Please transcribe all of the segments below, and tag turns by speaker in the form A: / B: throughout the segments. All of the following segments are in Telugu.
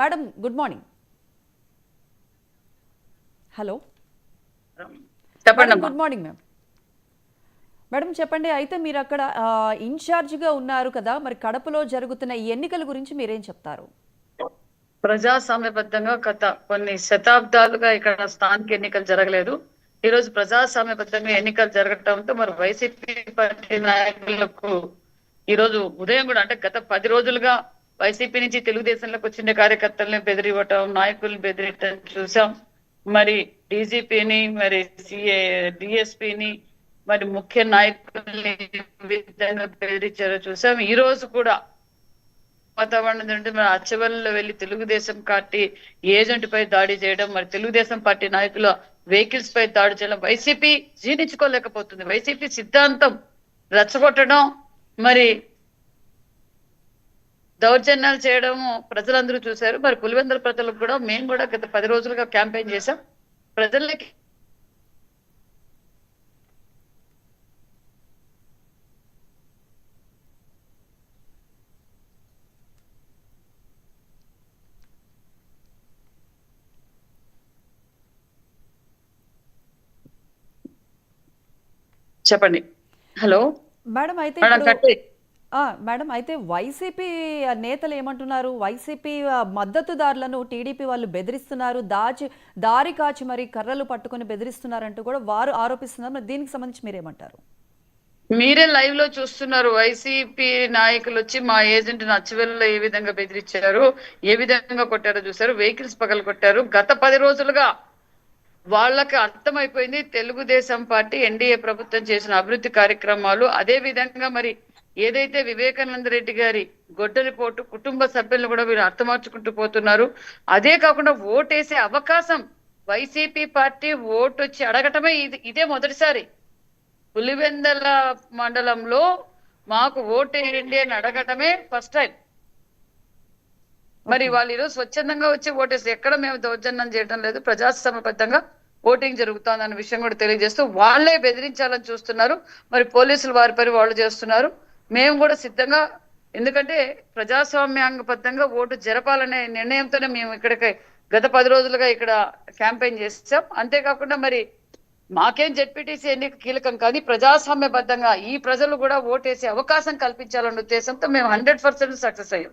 A: Madam good morning. హలో.
B: చెప్పండి
A: గుడ్ మార్నింగ్ మ్యామ్. మేడం చెప్పండి అయితే మీరు అక్కడ ఇన్ఛార్జిగా ఉన్నారు కదా మరి కడపలో జరుగుతున్న ఈ ఎన్నికల గురించి మీరేం చెప్తారు?
B: ప్రజాస్వామ్యబద్ధంగా గత కొన్ని శతాబ్దాలుగా ఇక్కడ స్థానిక ఎన్నికలు జరగలేదు. ఈ రోజు ప్రజాస్వామ్యబద్ధంగా ఎన్నికలు జరగటంతో మరి వైసీపీ పార్టీ నాయకులకు ఈ రోజు ఉదయం కూడా అంటే గత పది రోజులుగా వైసీపీ నుంచి తెలుగుదేశంలోకి వచ్చిన కార్యకర్తలను బెదిరివ్వటం నాయకులను బెదిరియటం చూసాం. మరి డీజీపీని మరి సిఏ డిఎస్పీని మరి ముఖ్య నాయకుల్ని విధంగా బెదిరించారో చూసాం. ఈ రోజు కూడా వాతావరణం ఉంటే మన అచ్చవల్లో వెళ్ళి తెలుగుదేశం పార్టీ ఏజెంట్ పై దాడి చేయడం మరి తెలుగుదేశం పార్టీ నాయకుల వెహికల్స్ పై దాడి చేయడం వైసీపీ జీర్ణించుకోలేకపోతుంది. వైసీపీ సిద్ధాంతం రెచ్చగొట్టడం మరి దౌర్జన్యాలు చేయడము ప్రజలందరూ చూశారు. మరి పులివెందుల ప్రజలకు కూడా మేము కూడా గత పది రోజులుగా క్యాంపెయిన్ చేశాం. ప్రజలకి చెప్పండి. హలో?
A: మేడం అయితే
B: మేడం
A: అయితే వైసీపీ నేతలు ఏమంటున్నారు? వైసీపీ మద్దతుదారులను టీడీపీ వాళ్ళు బెదిరిస్తున్నారు. దాచి దారి కాచి మరి కర్రలు పట్టుకొని బెదిరిస్తున్నారంటూ కూడా వారు ఆరోపిస్తున్నారు. దీనికి సంబంధించి మీరేమంటారు?
B: మీరే లైవ్లో చూస్తున్నారు. వైసీపీ నాయకులు వచ్చి మా ఏజెంట్ నచ్చవెల్లో ఏ విధంగా బెదిరించారు? ఏ విధంగా కొట్టారో చూసారు వెహికల్స్ పగల కొట్టారు. గత పది రోజులుగా వాళ్ళకి అర్థమైపోయింది. తెలుగుదేశం పార్టీ ఎన్డీఏ ప్రభుత్వం చేసిన అభివృద్ధి కార్యక్రమాలు అదే విధంగా మరి ఏదైతే వివేకానంద రెడ్డి గారి గొడ్డలి పోటు కుటుంబ సభ్యులను కూడా వీరు అర్థమార్చుకుంటూ పోతున్నారు అదే కాకుండా ఓటేసే అవకాశం వైసీపీ పార్టీ ఓటు వచ్చి అడగటమే ఇది ఇదే మొదటిసారి. పులివెందల మండలంలో మాకు ఓటు వేయండి అని అడగటమే ఫస్ట్ టైం. మరి వాళ్ళు ఈరోజు స్వచ్ఛందంగా వచ్చి ఓటేసి ఎక్కడ మేము దౌర్జన్యం చేయడం లేదు ప్రజాస్వామ్యబద్ధంగా ఓటింగ్ జరుగుతోంది అన్న విషయం కూడా తెలియజేస్తూ వాళ్ళే బెదిరించాలని చూస్తున్నారు. మరి పోలీసులు వారి పని వాళ్ళు చేస్తున్నారు. మేము కూడా సిద్ధంగా ఎందుకంటే ప్రజాస్వామ్యాంగబద్ధంగా ఓటు జరపాలనే నిర్ణయంతోనే మేము ఇక్కడికి గత పది రోజులుగా ఇక్కడ క్యాంపెయిన్ చేసాం అంతేకాకుండా మరి మాకేం జెడ్పీటీసీ ఎన్నిక కీలకం కానీ ప్రజాస్వామ్యబద్ధంగా ఈ ప్రజలు కూడా ఓటేసే అవకాశం కల్పించాలన్న ఉద్దేశంతో మేము హండ్రెడ్ పర్సెంట్ సక్సెస్ అయ్యాం.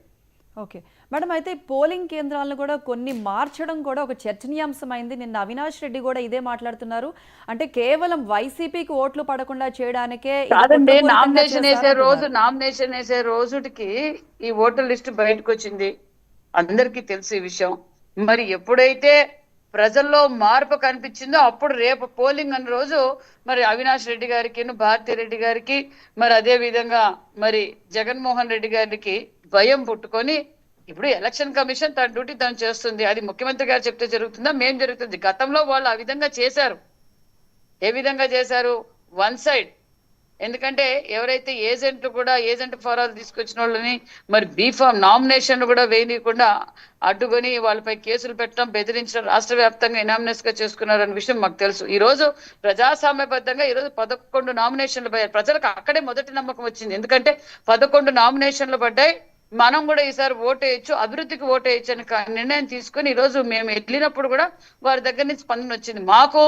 A: ఓకే. మేడం అయితే పోలింగ్ కేంద్రాలను కూడా కొన్ని మార్చడం కూడా ఒక చర్చనీయాంశమైంది. నిన్న అవినాష్ రెడ్డి కూడా ఇదే మాట్లాడుతున్నారు. అంటే కేవలం వైసీపీకి ఓట్లు పడకుండా చేయడానికే
B: కాదండి నామినేషన్ వేసే. రోజు నామినేషన్ వేసే రోజుకి ఈ ఓటర్ లిస్ట్ బయటకు వచ్చింది అందరికీ తెలుసు విషయం. మరి ఎప్పుడైతే ప్రజల్లో మార్పు కనిపించిందో అప్పుడు రేపు పోలింగ్ అన్న రోజు మరి అవినాష్ రెడ్డి గారికి భారతీ రెడ్డి గారికి మరి అదే విధంగా మరి జగన్మోహన్ రెడ్డి గారికి భయం పుట్టుకొని ఇప్పుడు ఎలక్షన్ కమిషన్ తన డ్యూటీ తను చేస్తుంది. అది ముఖ్యమంత్రి గారు చెప్తే జరుగుతుందా? మేం జరుగుతుంది. గతంలో వాళ్ళు ఆ విధంగా చేశారు. ఏ విధంగా చేశారు? One side. ఎందుకంటే ఎవరైతే ఏజెంట్ కూడా ఏజెంట్ ఫారాలు తీసుకొచ్చిన వాళ్ళని మరి బీఫామ్ నామినేషన్లు కూడా వేయనీయకుండా అడ్డుకొని వాళ్ళపై కేసులు పెట్టడం బెదిరించడం రాష్ట్ర వ్యాప్తంగా ఇనామినెస్గా చేసుకున్నారు అనే విషయం మాకు తెలుసు. ఈ రోజు ప్రజాస్వామ్యబద్ధంగా ఈ రోజు పదకొండు నామినేషన్లు పడ్డాయి. ప్రజలకు అక్కడే మొదటి నమ్మకం వచ్చింది. ఎందుకంటే పదకొండు నామినేషన్లు పడ్డాయి. మనం కూడా ఈసారి ఓటు వేయచ్చు అభివృద్ధికి ఓటేయచ్చు అని నిర్ణయం తీసుకొని ఈ రోజు మేము వెళ్ళినప్పుడు కూడా వారి దగ్గర నుంచి స్పందన వచ్చింది. మాకు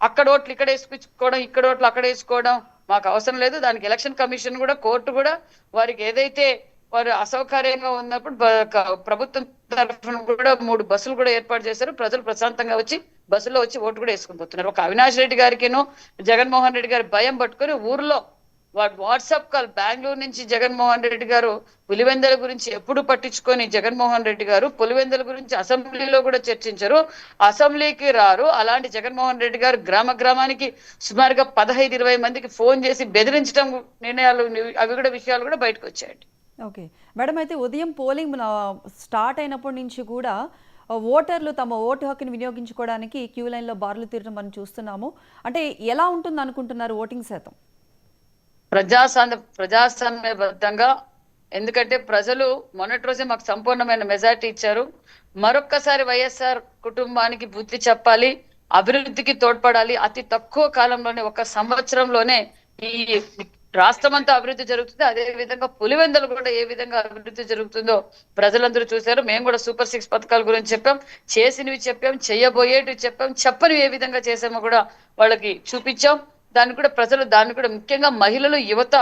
B: అక్కడ ఓట్లు ఇక్కడ వేసుకొచ్చుకోవడం ఇక్కడ ఓట్లు అక్కడ వేసుకోవడం మాకు అవసరం లేదు. దానికి ఎలక్షన్ కమిషన్ కూడా కోర్టు కూడా వారికి ఏదైతే వారు అసౌకర్యంగా ఉన్నప్పుడు ప్రభుత్వం తరఫున కూడా మూడు బస్సులు కూడా ఏర్పాటు చేశారు. ప్రజలు ప్రశాంతంగా వచ్చి బస్సులో వచ్చి ఓటు కూడా వేసుకుని పోతున్నారు. ఒక అవినాష్ రెడ్డి గారికిను జగన్మోహన్ రెడ్డి గారి భయం పట్టుకొని ఊర్లో వాడు వాట్సాప్ కాల్ బెంగళూరు నుంచి జగన్మోహన్ రెడ్డి గారు పులివెందల గురించి ఎప్పుడు పట్టించుకొని జగన్మోహన్ రెడ్డి గారు పులివెందల గురించి అసెంబ్లీలో కూడా చర్చించరు. అసెంబ్లీకి రారు. అలాంటి జగన్మోహన్ రెడ్డి గారు గ్రామ గ్రామానికి సుమారుగా పదహైదు ఇరవై మందికి ఫోన్ చేసి బెదిరించడం నిర్ణయాలు అవి కూడా విషయాలు కూడా బయటకు వచ్చాయండి.
A: ఓకే. మేడం అయితే ఉదయం పోలింగ్ స్టార్ట్ అయినప్పటి నుంచి కూడా ఓటర్లు తమ ఓటు హక్కుని వినియోగించుకోవడానికి క్యూ లైన్లో బార్లు తీరడం మనం చూస్తున్నాము. అంటే ఎలా ఉంటుంది అనుకుంటున్నారు ఓటింగ్ శాతం?
B: ప్రజాస్వామ్య ప్రజాస్వామ్యబద్ధంగా ఎందుకంటే ప్రజలు మొన్నటి రోజే మాకు సంపూర్ణమైన మెజార్టీ ఇచ్చారు. మరొక్కసారి వైఎస్ఆర్ కుటుంబానికి బుద్ధి చెప్పాలి అభివృద్ధికి తోడ్పడాలి. అతి తక్కువ కాలంలోనే ఒక సంవత్సరంలోనే ఈ రాష్ట్రం అంతా అభివృద్ధి జరుగుతుంది. అదే విధంగా పులివెందులు కూడా ఏ విధంగా అభివృద్ధి జరుగుతుందో ప్రజలందరూ చూశారు. మేము కూడా సూపర్ సిక్స్ పథకాల గురించి చెప్పాం. చేసినవి చెప్పాం చెయ్యబోయేటివి చెప్పాం. చెప్పనివి ఏ విధంగా చేసామో కూడా వాళ్ళకి చూపించాం. దాన్ని కూడా ప్రజలు దాన్ని కూడా ముఖ్యంగా మహిళలు యువత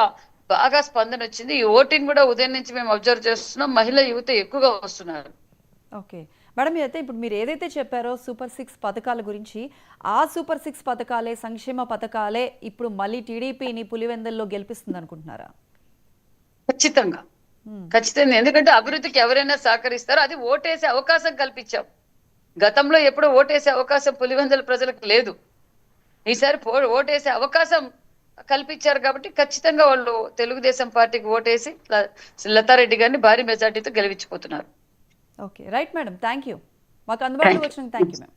B: బాగా స్పందన వచ్చింది. ఈ ఓటింగ్ కూడా ఉదయం నుంచి మేము అబ్జర్వ్ చేస్తున్నాం. మహిళ యువత ఎక్కువగా వస్తున్నారు.
A: ఓకే. మేడం అయితే ఇప్పుడు మీరు ఏదైతే చెప్పారో సూపర్ సిక్స్ పథకాల గురించి ఆ సూపర్ సిక్స్ పథకాలే సంక్షేమ పథకాలే ఇప్పుడు మళ్ళీ టీడీపీని పులివెందుల్లో గెలిపిస్తుంది అనుకుంటున్నారా?
B: ఖచ్చితంగా. ఖచ్చితంగా. ఎందుకంటే అభివృద్ధికి ఎవరైనా సహకరిస్తారో అది ఓటేసే అవకాశం కల్పించాం. గతంలో ఎప్పుడు ఓటేసే అవకాశం పులివెందుల ప్రజలకు లేదు. ఈసారి పో- ఓటేసే అవకాశం కల్పించారు కాబట్టి ఖచ్చితంగా వాళ్ళు తెలుగుదేశం పార్టీకి ఓటేసి లతారెడ్డి గారిని భారీ మెజార్టీతో గెలిపించిపోతున్నారు
A: okay. Right madam. Thank you మాకు అందుబాటులో వచ్చిన థ్యాంక్ యూ మేడం.